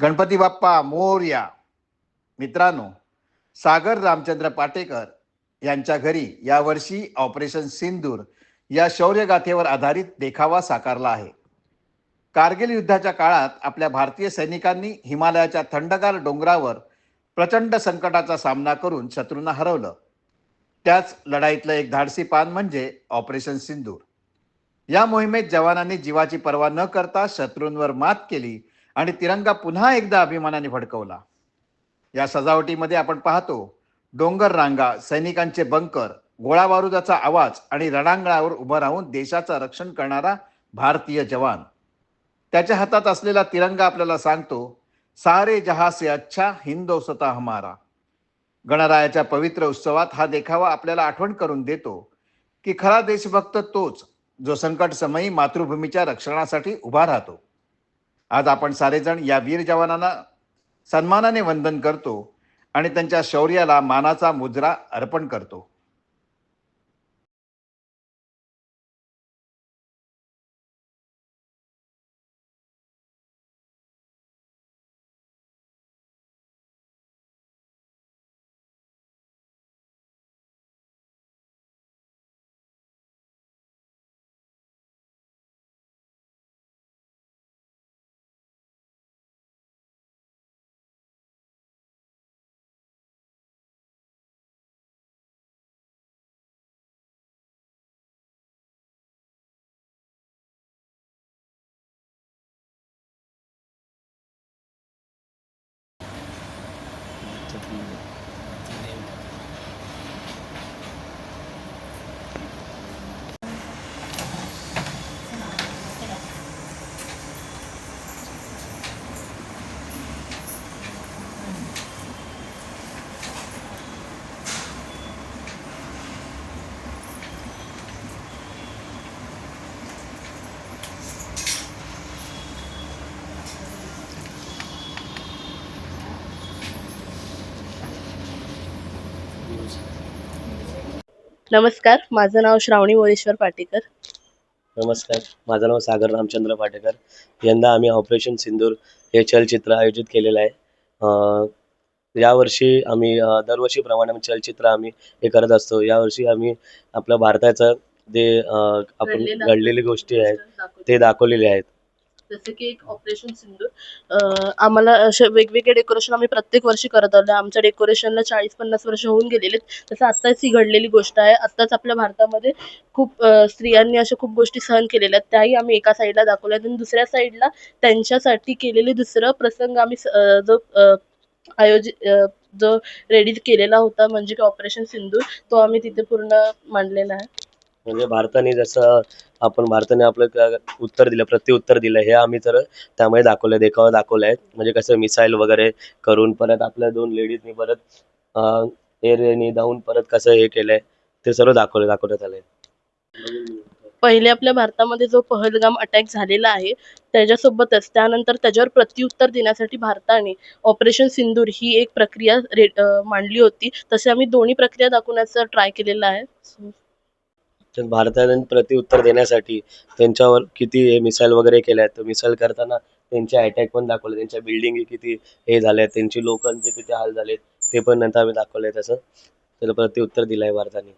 गणपती बाप्पा मोर्या. मित्रांनो सागर रामचंद्र पाटेकर यांच्या घरी यावर्षी ऑपरेशन सिंदूर या शौर्यगाथेवर आधारित देखावा साकारला आहे. कारगिल युद्धाच्या काळात आपल्या भारतीय सैनिकांनी हिमालयाच्या थंडगार डोंगरावर प्रचंड संकटाचा सामना करून शत्रूंना हरवलं. त्याच लढाईतलं एक धाडसी पान म्हणजे ऑपरेशन सिंदूर. या मोहिमेत जवानांनी जीवाची पर्वा न करता शत्रूंवर मात केली आणि तिरंगा पुन्हा एकदा अभिमानाने फडकवला या सजावटीमध्ये आपण पाहतो डोंगर रांगा सैनिकांचे बंकर गोळा बारुदाचा आवाज आणि रणांगणावर उभं राहून देशाचं रक्षण करणारा भारतीय जवान. त्याच्या हातात असलेला तिरंगा आपल्याला सांगतो सारे जहा से अच्छा हिंदोसता हमारा. गणरायाच्या पवित्र उत्सवात हा देखावा आपल्याला आठवण करून देतो की खरा देशभक्त तोच जो संकट समयी मातृभूमीच्या रक्षणासाठी उभा राहतो. आज आपण सारेजण या वीर जवानांना सन्मानाने वंदन करतो आणि त्यांच्या शौर्याला मानाचा मुजरा अर्पण करतो. नमस्कार माझं नाव श्रावणी मोरेश्वर पाटेकर. नमस्कार माझं नाव सागर रामचंद्र पाटेकर. यंदा आम्ही ऑपरेशन सिंदूर हे चलचित्र आयोजित केलेलं आहे. अं, यावर्षी आम्ही दरवर्षीप्रमाणे आम्ही चलचित्र आम्ही हे करत असतो. यावर्षी आम्ही आपल्या भारताचं जे आपण घडलेलं- घडलेली गोष्टी आहेत ते दाखवलेले आहेत. जसं की एक ऑपरेशन सिंधू आम्हाला असे वेगवेगळे डेकोरेशन आम्ही प्रत्येक वर्षी करत आलो. आमच्या डेकोरेशनला चाळीस पन्नास वर्ष होऊन गेलेले आहेत. तसं आत्ताच ही घडलेली गोष्ट आहे. आत्ताच आपल्या भारतामध्ये खूप स्त्रियांनी अशा खूप गोष्टी सहन केलेल्या आहेत. त्याही आम्ही एका साईडला दाखवल्या आहेत. आणि दुसऱ्या साईडला त्यांच्यासाठी केलेले दुसरं प्रसंग आम्ही जो आयोजित जो रेडी केलेला होता म्हणजे की ऑपरेशन सिंधू तो आम्ही तिथे पूर्ण मांडलेला आहे. म्हणजे भारताने जसं आपण भारताने आपलं उत्तर दिलं प्रत्युत्तर दिलं हे आम्ही तर त्यामध्ये दाखवलं देखावा दाखवला आहे म्हणजे कसं मिसाईल वगैरे करून परत आपल्या दोन लेडीजनी परत एअरने जाऊन परत कसं हे केलंय ते सर्व दाखवलं दाखवण्यात आलंय. पहिले आपल्या भारतामध्ये जो पहलगाम अटॅक झालेला आहे त्याच्यासोबतच त्यानंतर त्याच्यावर प्रत्युत्तर देण्यासाठी भारताने ऑपरेशन सिंदूर ही एक प्रक्रिया रे मांडली होती. तसे आम्ही दोन्ही प्रक्रिया दाखवण्याचा ट्राय केलेला आहे. भारताने प्रत्युत्तर देण्यासाठी त्यांच्यावर किती हे मिसाईल वगैरे केल्या आहेत तर मिसाईल करताना त्यांचे अटॅक पण दाखवले. त्यांच्या बिल्डिंग किती हे झाल्या आहेत त्यांची लोकांचे किती हाल झाले ते पण नंतर आम्ही दाखवलंय तसं. त्याला प्रत्युत्तर आहे भारताने.